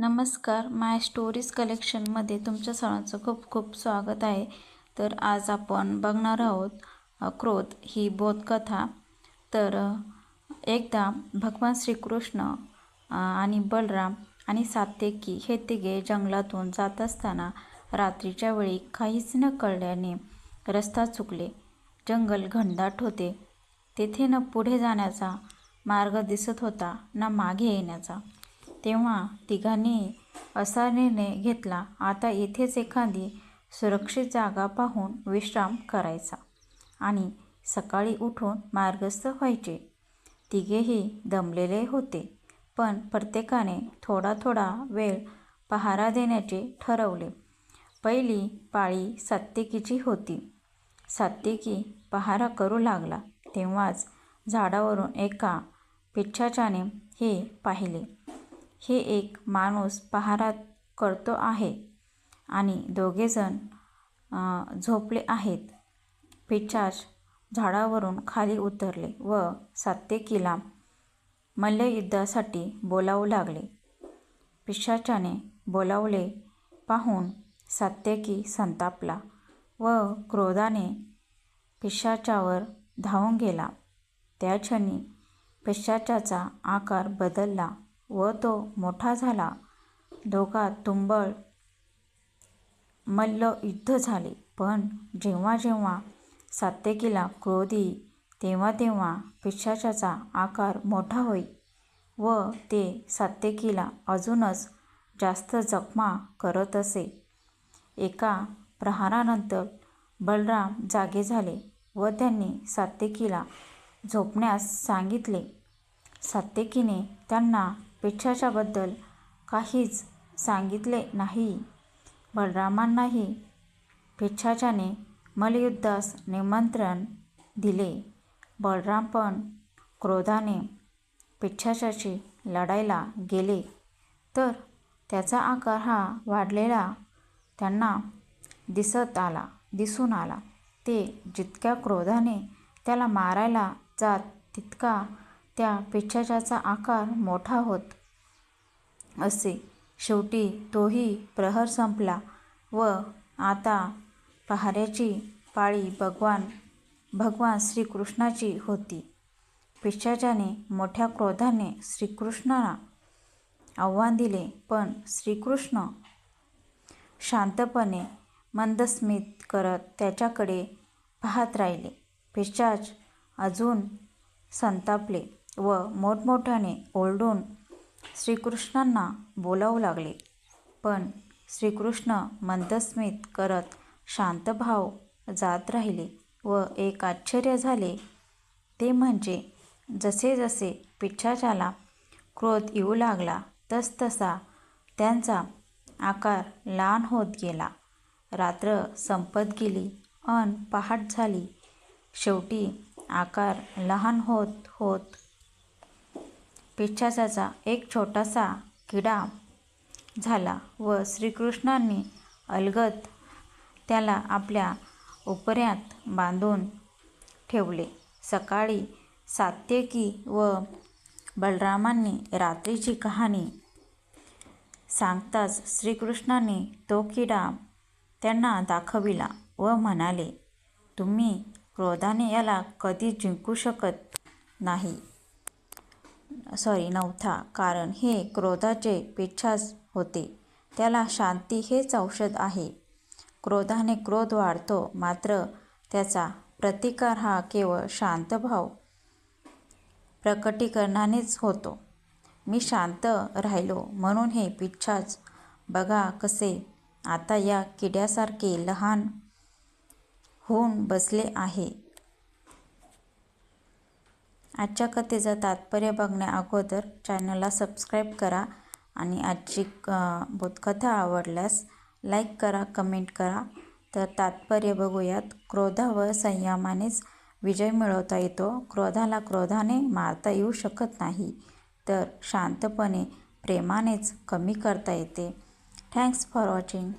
नमस्कार. माय स्टोरीज कलेक्शनमध्ये तुमच्या सर्वांचं खूप खूप स्वागत आहे. तर आज आपण बघणार आहोत क्रोध ही बोधकथा. तर एकदा भगवान श्रीकृष्ण आणि बलराम आणि सात्यकी हे तिघे जंगलातून जात असताना रात्रीच्या वेळी काहीच न कळल्याने रस्ता चुकले. जंगल घनदाट होते. तेथे न पुढे जाण्याचा मार्ग दिसत होता ना मागे येण्याचा. तेव्हा तिघांनी असा निर्णय घेतला आता येथेच एखादी सुरक्षित जागा पाहून विश्राम करायचा आणि सकाळी उठून मार्गस्थ व्हायचे. तिघेही दमलेले होते पण प्रत्येकाने थोडा थोडा वेळ पहारा देण्याचे ठरवले. पहिली पाळी सात्तिकीची होती. सात्तिकी पहारा करू लागला तेव्हाच झाडावरून एका पिच्छाच्याने हे पाहिले. हे एक माणूस पहारा करतो आहे आणि दोघेजण झोपले आहेत. पिचाच झाडावरून खाली उतरले व सात्यकीला मल्लयुद्धासाठी बोलावू लागले. पिशाचाने बोलावले पाहून सात्यकी संतापला व क्रोधाने पिशाच्यावर धावून गेला. त्या क्षणी पिशाचाचा आकार बदलला. व तो मोठा झाला. दोघा तुंबळ मल्ल युद्ध झाले. पण जेव्हा जेव्हा सात्यकीला क्रोध येई तेव्हा तेव्हा पिशाचाचा आकार मोठा होई व ते सात्यकीला अजूनच जास्त जखमा करत असे. एका प्रहारानंतर बलराम जागे झाले व त्यांनी सात्यकीला झोपण्यास सांगितले. सात्यकीने त्यांना पिच्छाच्याबद्दल काहीच सांगितले नाही. बलरामांनाही पिच्छाच्याने मल्लयुद्धास निमंत्रण दिले. बलराम पण क्रोधाने पिच्छाच्याशी लढायला गेले. तर त्याचा आकार हा वाढलेला त्यांना दिसत आला दिसून आला. ते जितक्या क्रोधाने त्याला मारायला जात तितका त्या पिच्छाच्याचा आकार मोठा होत असे. शेवटी तोही प्रहर संपला व आता पहाऱ्याची पाळी भगवान भगवान श्रीकृष्णाची होती. पिशाच्याने मोठ्या क्रोधाने श्रीकृष्णाला आव्हान दिले पण श्रीकृष्ण शांतपणे मंदस्मित करत त्याच्याकडे पाहत राहिले. पिशाच अजून संतापले. व मोठमोठ्याने ओरडून श्रीकृष्णांना बोलावू लागले. पण श्रीकृष्ण मंदस्मित करत शांतभाव जात राहिले व एक आश्चर्य झाले. ते म्हणजे जसे जसे पिच्छाच्याला क्रोध येऊ लागला तसतसा त्यांचा आकार लहान होत गेला. रात्र संपत गेली अन पहाट झाली. शेवटी आकार लहान होत होत पिच्छाचाचा एक छोटासा किडा झाला व श्रीकृष्णांनी अलगद त्याला आपल्या उपऱ्यात बांधून ठेवले. सकाळी सात्यकी व बलरामांनी रात्रीची कहाणी सांगताच श्रीकृष्णांनी तो किडा त्यांना दाखविला व म्हणाले तुम्ही क्रोधाने याला कधी जिंकू शकत नाही. सॉरी नव्हता. कारण हे क्रोधाचे पिच्छाच होते. त्याला शांती हेच औषध आहे. क्रोधाने क्रोध वाढतो मात्र त्याचा प्रतिकार हा केवळ शांतभाव प्रकटीकरणानेच होतो. मी शांत राहिलो म्हणून हे पिच्छाच. बघा कसे आता या किड्यासारखे लहान होऊन बसले आहे. आजच्या कथेचं तात्पर्य बघण्या अगोदर चॅनलला सबस्क्राईब करा आणि आजची बोधकथा आवडल्यास लाईक करा कमेंट करा. तर तात्पर्य बघूयात. क्रोधावर संयमानेच विजय मिळवता येतो. क्रोधाला क्रोधाने मारता येऊ शकत नाही. तर शांतपणे प्रेमानेच कमी करता येते. Thanks for watching